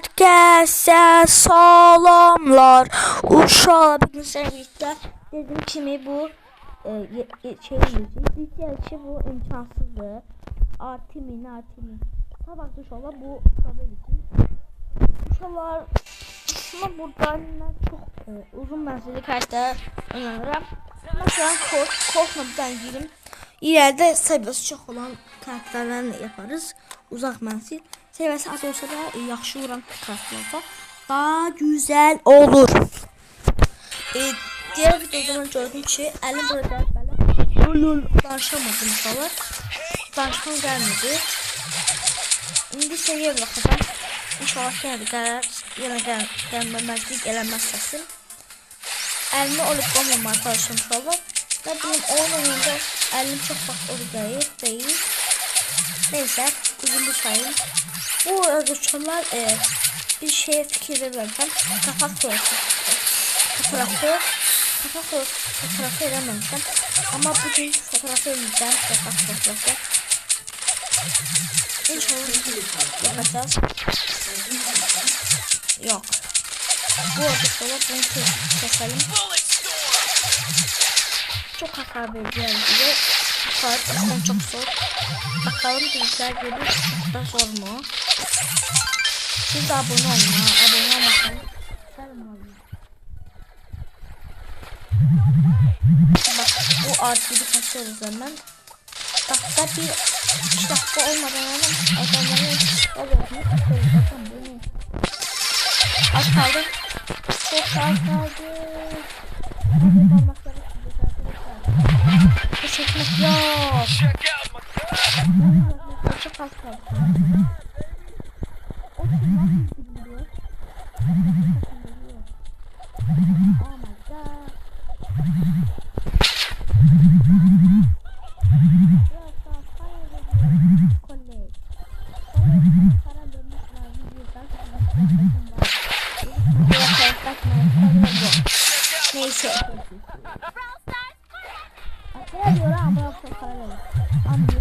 Herkese salamlar. Uşağı bugün sevgilikler dediğim kimi bu e, ye- şey diyeceğiz. Gerçi bu imkansızdı. Artimin artimin. Sabah inşallah bu kabul edeceğiz. İnşallah ama buradan çok e, uzun menzilli karakter oynanırım. Mesela kork, korkma bir tane girelim. İleride sayısı çok olan karakterlerle yaparız. Uzak menzil. Seviyesi az olsa da e, yaxşı vuran olsa daha güzel olur. E, diğer videoda gördüm ki elim burada böyle danışamadım falan. Danışmam gelmedi. İndi seviye bakacağım. İnşallah geldi qərar yenə gəl gəlməməzlik eləməz səsim. Əlimi olub olmamaya çalışım inşallah. Nə bilim oyun oyunda əlim çox vaxt olub gəlir, deyil. Neyse, üzüldü sayın. Bu özürçülər e, bir şeye fikir verirken kapak fotoğrafı fotoğrafı kapak fotoğrafı eləməmişəm. Amma bugün fotoğrafı eləyəcəm, kapak fotoğrafı. İnşallah yapacağız. Yok. Bu arada bunu kes- keselim. Çok hasar vereceğim diye. Hasar çok zor. Bakalım bizler gelir da zor mu? Siz de abone olun ha. Abone olmasanız. Selam olun. Bak bu artıyı kaçıyoruz hemen. Dakika bir üç dakika olmadan hemen adamların babasını kaçıyoruz. Bakın bu ne? Az kaldı. Çok az kaldı. Hadi parmakları arkadaşlar. Teşekkür yok. Çok az kaldı. O kim lan biliyor? Oh my god. Neyse. Ne diyor lan? Çok para veriyor. Ama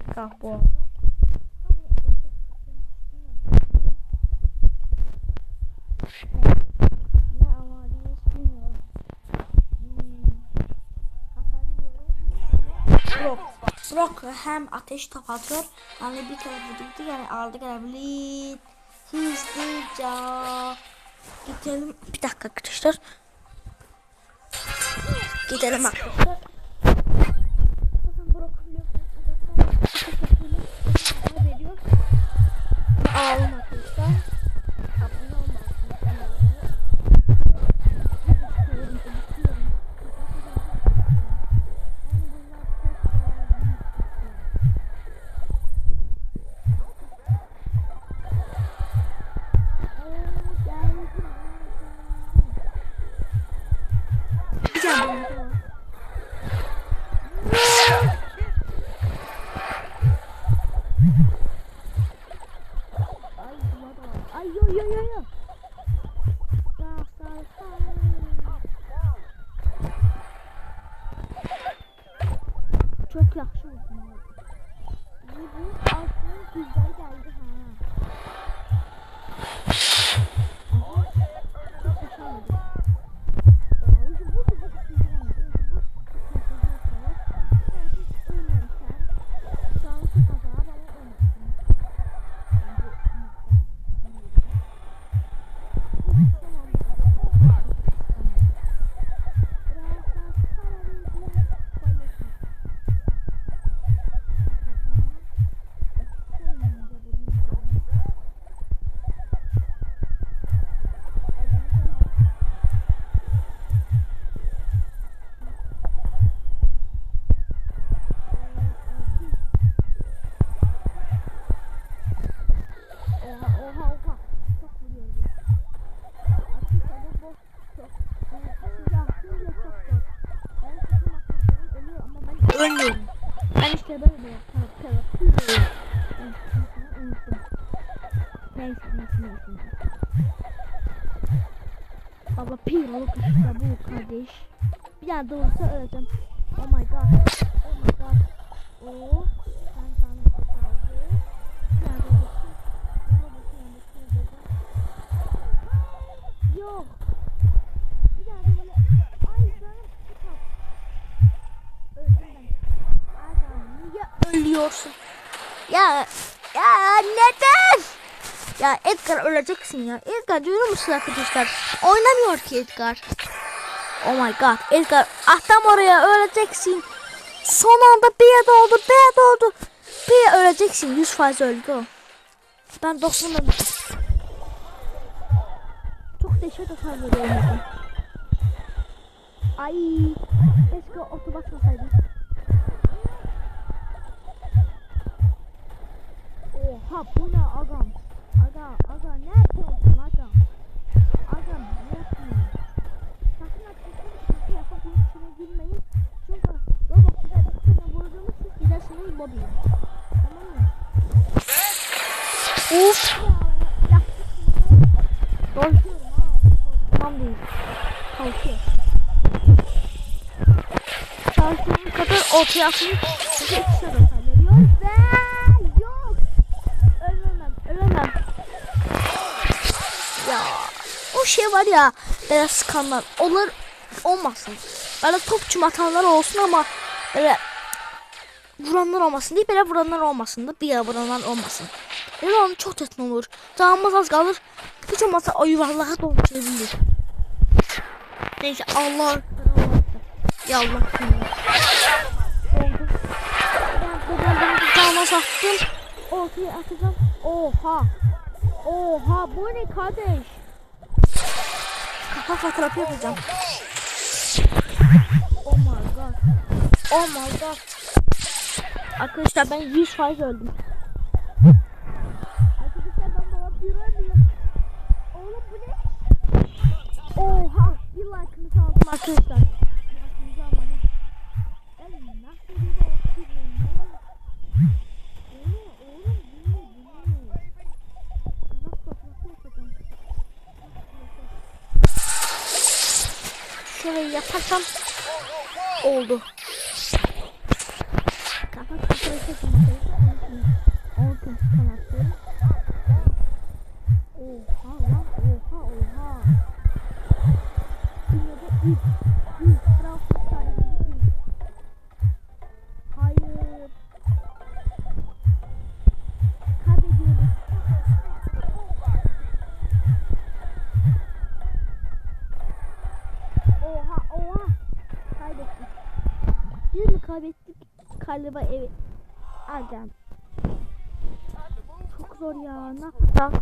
dakika bu arada. Brock. Hem ateş top atıyor. Yani bir kere vurduktu yani aldı gelebilir. Hızlıca. Gidelim. Bir dakika arkadaşlar. Gidelim arkadaşlar. Yo yo yo yo. Sağ sağ sağ. Çok yaxşı oldu. Bu bu aslında güzel ölmüyorum. Ben işte böyle. Pelo. Unuttum. Neyse neyse neyse. Baba piroluk işte bu kardeş. Bir daha doğrusu öleceğim. Oh my god. Oh my god. Oo. Ben sana kaldı. Bir daha doğrusu. Buna bakıyorum bakıyorum. Yok. Bir daha da böyle. Ay canım. Çıkar. Öldüm ben. Adam niye ölüyorsun? Ya ya neden? Ya Edgar öleceksin ya. Edgar duyuyor musun arkadaşlar? Oynamıyor ki Edgar. Oh my god. Edgar atlam oraya öleceksin. Son anda bir oldu, bir oldu. Bir öleceksin. 100 faiz öldü o. Ben 90 öldüm. Çok dehşet hasar veriyorum. Ay. Keşke otu basmasaydım. Oha bu ne agam? Aga aga ne yapıyorsun agam? Agam ne yapıyorsun? Sakın atlasın yapıp bunun içine girmeyin. Çünkü size bir tane vurduğunuz siz gidersiniz lobiye. Tamam mı? Ya Korkuyorum ha. Tamam değil. Kalkıyor. Çalıştığım kadar ortaya atayım. Size ikişer hasar veriyor ve yok. Ölemem, ölemem. Ya şey var ya böyle sıkanlar onlar olmasın. Böyle topçu atanlar olsun ama böyle vuranlar olmasın değil böyle vuranlar olmasın da bir ya vuranlar olmasın. Öyle onun çok çetin olur. Canımız az kalır. Hiç olmazsa o yuvarlığa dönüşebilir. Neyse Allah Ya Allah. Buradan bir tane sattım. Ortaya atacağım. Oha. Oha bu ne kardeş? Kafa fotoğrafı yapacağım. Oh my god. Oh my god. Arkadaşlar ben 100 faiz öldüm. Arkadaşlar ben bana bir ölmüyor. Oğlum bu ne? Oha. Bir like'ınızı aldım arkadaşlar. Like'ınızı almadım. Ben nasıl bir bakıyorum? Oğlum oğlum bu ne bu ne? Kafa fotoğrafı yapacağım. Şöyle yaparsam oldu. Kafa fotoğrafı yapacağım. Olsun Galiba evet. Adam. Çok zor ya. Ne yapacağım?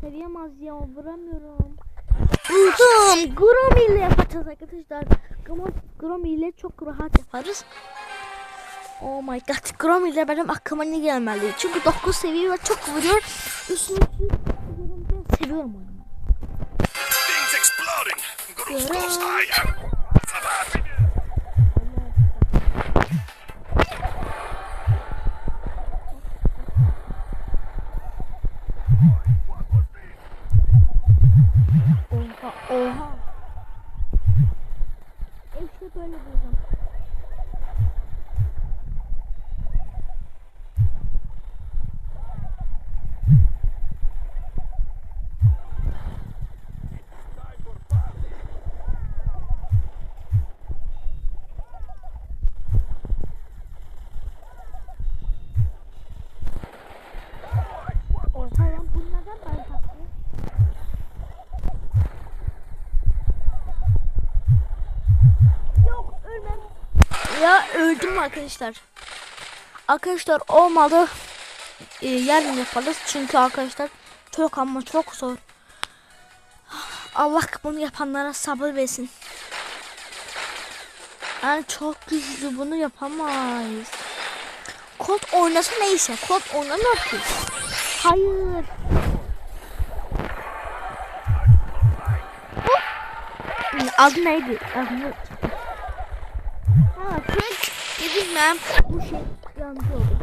Seviyemez ya. Vuramıyorum. Buldum. Grom ile yapacağız arkadaşlar. Grom, Grom ile çok rahat yaparız. Oh my god. Grom ile benim aklıma ne gelmeli? Çünkü 9 seviye ve çok vuruyor. Üstüne ben seviyorum onu. Things exploding! Öldüm arkadaşlar. Arkadaşlar olmadı. Ee, yarın yaparız. Çünkü arkadaşlar çok ama çok zor. Allah bunu yapanlara sabır versin. Yani çok güçlü bunu yapamayız. Kod oynasa neyse. Kod oynamıyor ki. Hayır. Adı neydi? Adını Ha, Frank ne bilmem bu şey yancı oldu.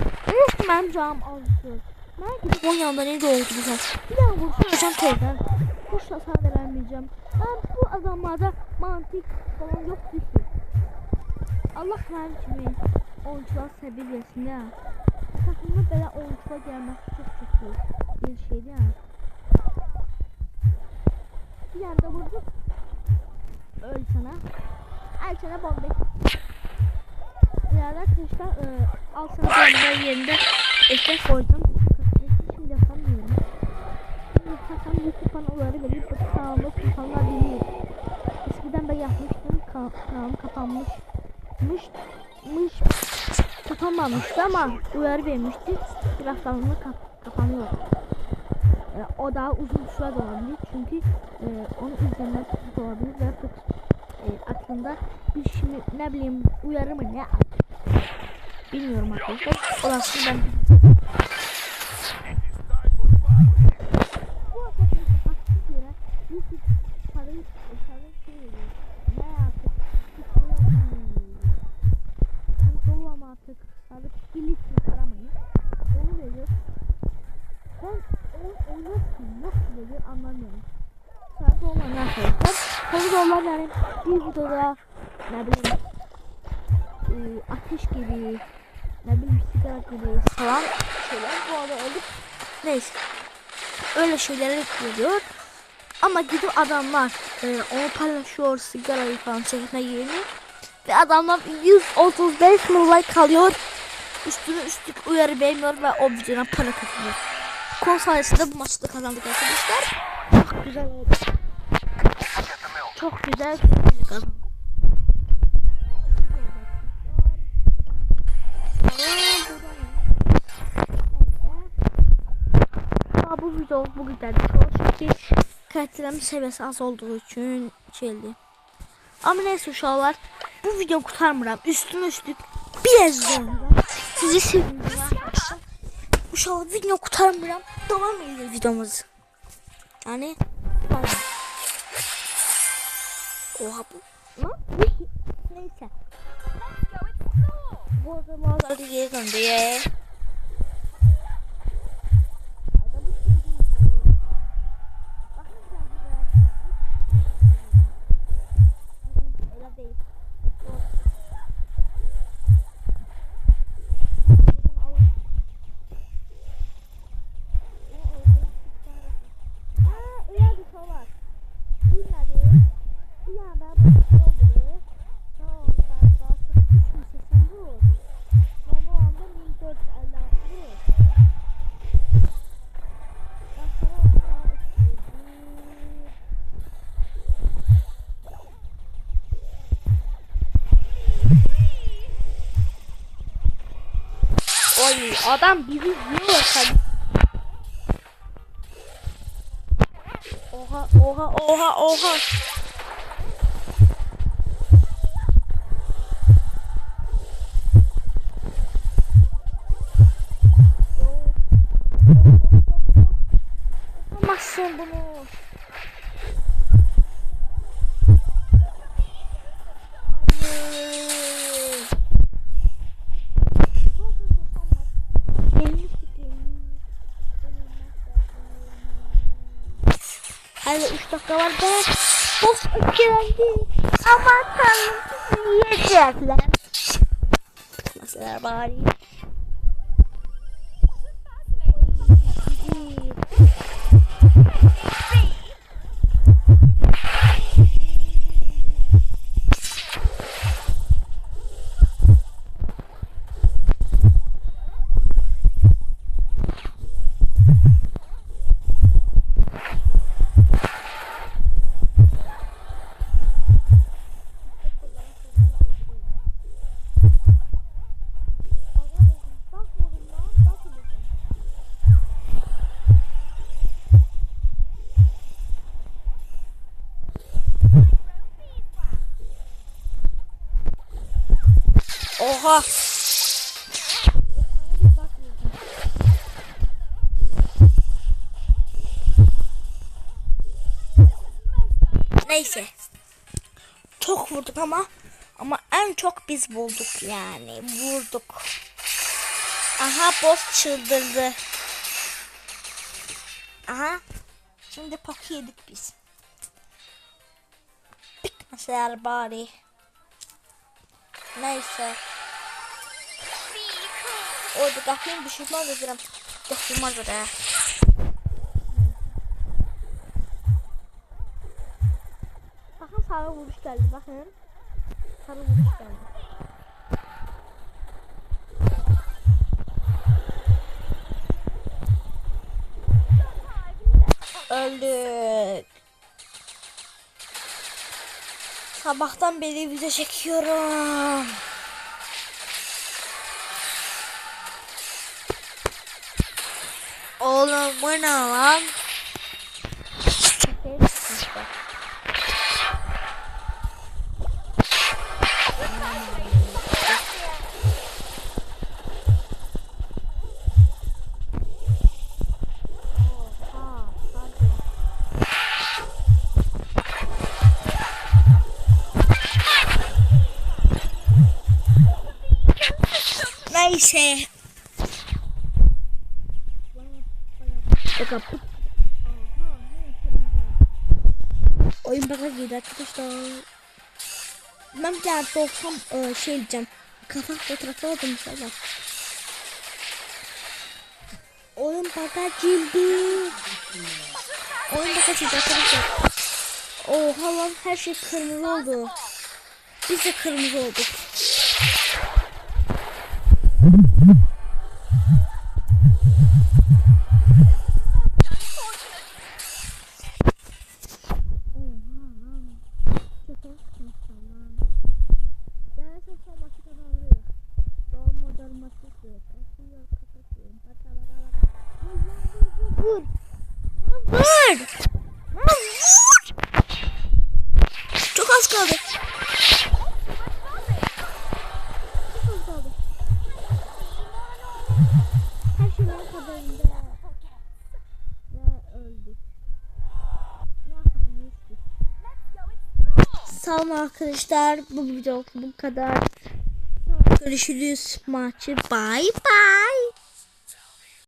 Canım azdı. Ben gidip onun yanında ne oldu güzel. Bir daha vursun teyzem. Kuş hasar da vermeyeceğim. Ben bu adamlarda mantık falan yok ki. Allah kimi oyuncular ya. Takımda böyle oyuncular gelmesi çok kötü bir şeydi ya. Bir yerde vurduk. Öl sana. Al sana bombe. İleride arkadaşlar e, al sana yerinde ekmek koydum. Şimdi yapamıyorum. Şimdi yapsam bu kupanları verip bu kanalda kupanlar değil. Eskiden ben yapmıştım. Ka kanalım kapanmışmış. Mış, kapanmamıştı ama uyarı vermişti. Biraz sonra kap kapanıyor. E, o daha uzun süre olabilir çünkü e, onu izlemek olabilir ve e, aklında bir şimdi ne bileyim uyarı mı ne bilmiyorum arkadaşlar. Orası ben şey artık. Sarıp bilirsin paramayı. Onu veriyor. Ben o, o nasıl nasıl veriyor anlamıyorum. Sarıp olan arkadaşlar. Sarıp olan yani bir videoda ne bileyim e, ateş gibi gibi falan şeyler bu arada olup neyse öyle şeyleri veriyor. Ama gidip adamlar e, onu paylaşıyor sigarayı falan çekme yerini ve adamlar 135 bin like alıyor. Üstüne üstlük uyarı vermiyor ve o videodan para kazanıyor. Kon sayesinde bu maçı da kazandık arkadaşlar. Çok güzel oldu. Çok güzel kazandık. Aa, bu güzel çünkü karakterimin seviyesi az olduğu için şeydi. Ama neyse uşaqlar bu video kurtarmıram. Üstüne üstlük biraz sonra sizi seviyorum. Uşaqlar video kurtarmıram. Devam edelim videomuzu. Yani. Oha bu. Ne? Neyse. Bu arada mağazada geri döndü Oy adam bizi yiyor tabii. Oha oha oha oha. Hala 3 dakika var be. Of geldi. Aman tanrım yiyecekler. Mesela bari. Oha. Neyse. Çok vurduk ama ama en çok biz bulduk yani. Vurduk. Aha boss çıldırdı. Aha. Şimdi poku yedik biz. Bitmeseler bari. Neyse. Orada kapıyı düşürmez ederim. Düşürmez oraya. Bakın sarı vuruş geldi bakın. Sarı vuruş geldi. Öldük. Sabahtan beri video çekiyorum. Bu ne lan? Neyse. Bakın. Oyun baka girdi arkadaşlar. Ben bir tane 90 e, şey diyeceğim. Kafa fotoğrafı aldım inşallah. Oyun baka girdi. Oyun baka girdi arkadaşlar. Oha lan her şey kırmızı oldu. Biz de kırmızı olduk. Vur. Vur. Vur. Çok az kaldı. Her şeyin kadarında. Ve öldük. Olun arkadaşlar. Bu video bu kadar. Görüşürüz maçı. Bye bye.